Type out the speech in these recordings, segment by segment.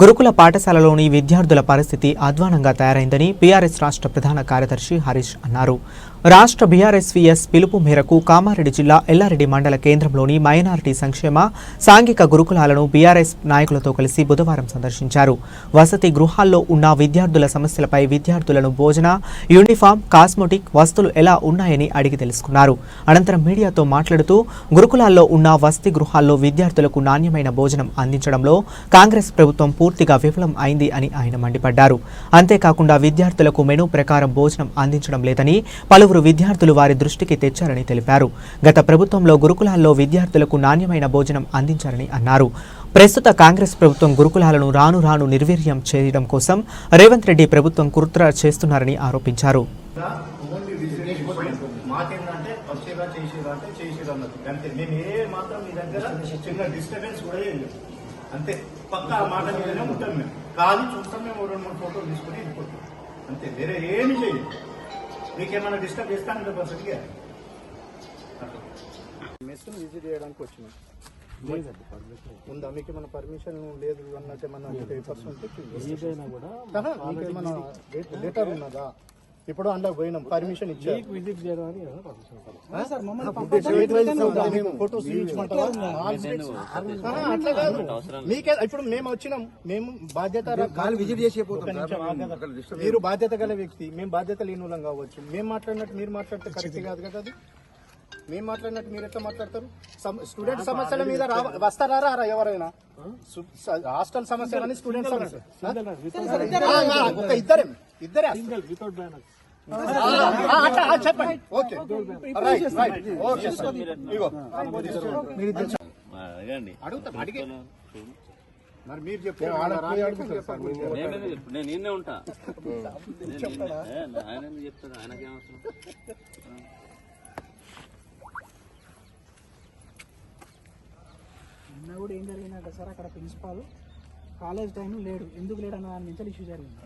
గురుకుల పాఠశాలలోని విద్యార్థుల పరిస్థితి అధ్వానంగా తయారైందని పీఆర్ఎస్ రాష్ట్ర ప్రధాన కార్యదర్శి హరీష్ అన్నారు. రాష్ట్ర బీఆర్ఎస్వీఎస్ పిలుపు మేరకు కామారెడ్డి జిల్లా ఎల్లారెడ్డి మండల కేంద్రంలోని మైనారిటీ సంక్షేమ సాంఘిక గురుకులాలను బీఆర్ఎస్ నాయకులతో కలిసి బుధవారం సందర్శించారు. వసతి గృహాల్లో ఉన్న విద్యార్థుల సమస్యలపై విద్యార్థులను భోజన యూనిఫామ్ కాస్మోటిక్ వస్తువులు ఎలా ఉన్నాయని అడిగి తెలుసుకున్నారు. అనంతరం మీడియాతో మాట్లాడుతూ గురుకులాల్లో ఉన్న వసతి గృహాల్లో విద్యార్థులకు నాణ్యమైన భోజనం అందించడంలో కాంగ్రెస్ ప్రభుత్వం పూర్తిగా విఫలం అయింది అని ఆయన మండిపడ్డారు. అంతేకాకుండా విద్యార్థులకు మెనూ ప్రకారం భోజనం అందించడం లేదని పలువురు విద్యార్థులు వారి దృష్టికి తెచ్చారని తెలిపారు. గత ప్రభుత్వంలో గురుకులాల్లో విద్యార్థులకు నాణ్యమైన భోజనం అందించారని అన్నారు. ప్రస్తుత కాంగ్రెస్ ప్రభుత్వం గురుకులాలను రాను రాను నిర్వీర్యం చేయడం కోసం రేవంత్ రెడ్డి ప్రభుత్వం కుట్ర చేస్తున్నారని ఆరోపించారు. అంతే. పక్క ఆ మాట మీదనే ఉంటాం మేము. చూస్తాం మేము రెండు మూడు ఫోటోలు తీసుకుని వెళ్ళిపోతాం. అంతే. వేరే ఏమి చేయదు మీకేమైనా డిస్టర్బ్ చేస్తాను కదా బస్సుగా మెస్సును విజిట్ చేయడానికి వచ్చినాం. ఉందా? మీకు ఏమైనా పర్మిషన్ లేదు అన్నట్టు ఏమన్నా పేపర్స్ ఉంటే ఏదైనా కూడా మీకేమైనా లెటర్ ఉన్నదా? ఇప్పుడు అందులో పోయినాం. పర్మిషన్ ఇచ్చారు. అట్లా కాదు. మీకే ఇప్పుడు మేము వచ్చినాం. మేము బాధ్యత విజిట్ చేసి మీరు బాధ్యత గల వ్యక్తి. మేము బాధ్యత లేని వాళ్ళం కావచ్చు. మేము మాట్లాడినట్టు మీరు మాట్లాడితే కరెక్ట్ కాదు కదా అది? మేము మాట్లాడినట్టు మీరు ఎట్లా మాట్లాడతారు? సమ- స్టూడెంట్ సమస్యల మీద రా వస్తారా రారా ఎవరైనా హాస్టల్ సమస్యలని స్టూడెంట్ సమస్య. ఇద్దరే. ఇద్దరే వస్తారు. వితౌట్ బ్యానర్ ఆ, ఆ, అట్లా, ఆ, చెప్పండి. Okay. Right right okay sir ఇగో మీరు అడుగుతాం అడిగే. మరి మీరు చెప్పే? నేనే నిన్నే ఉంటా. ఆయన చెప్తాడు? ఆయనకేం అవసరం? నిన్న కూడా ఏం జరిగిందంటే సార్? అక్కడ ప్రిన్సిపాల్ కాలేజ్ టైం లేడు. ఎందుకు లేడు అన్న దాని నుంచి ఇష్యూ జరిగింది.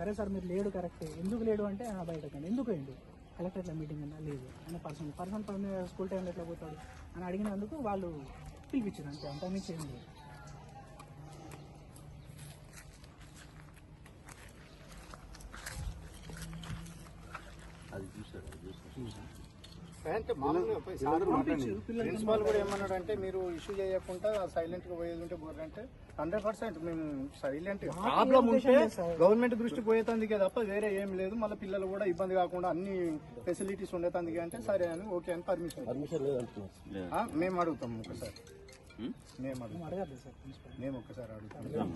సరే సార్ మీరు లేడు కరెక్ట్. ఎందుకు లేడు అంటే "ఆ, బయటకండి ఎందుకు వేయండి కలెక్టరేట్లో మీటింగ్ అన్నా లేదు. ఆయన పర్సనల్ పర్సనల్ పని స్కూల్ టైంలో ఎట్లా పోతాడు? అని అడిగినందుకు వాళ్ళు పిలిపించారు అంతే. అంత మించి ఏం లేదు. అంటే మామూలుగా పోయి సార్. ప్రిన్సిపాల్ కూడా ఏమన్నాడు అంటే మీరు ఇష్యూ చేయకుండా సైలెంట్గా పోయేది ఉంటే అంటే హండ్రెడ్ పర్సెంట్ మేము సైలెంట్ ప్రాబ్లం ఉంటే గవర్నమెంట్ దృష్టి పోయేతందుకే తప్ప వేరే ఏం లేదు. మళ్ళీ పిల్లలు కూడా ఇబ్బంది కాకుండా అన్ని ఫెసిలిటీస్ ఉండేతందుకే అంటే సరే అని ఓకే అని పర్మిషన్ మేము అడుగుతాం ఒకసారి. మేము అడుగుతాం. మేము ఒకసారి అడుగుతాం.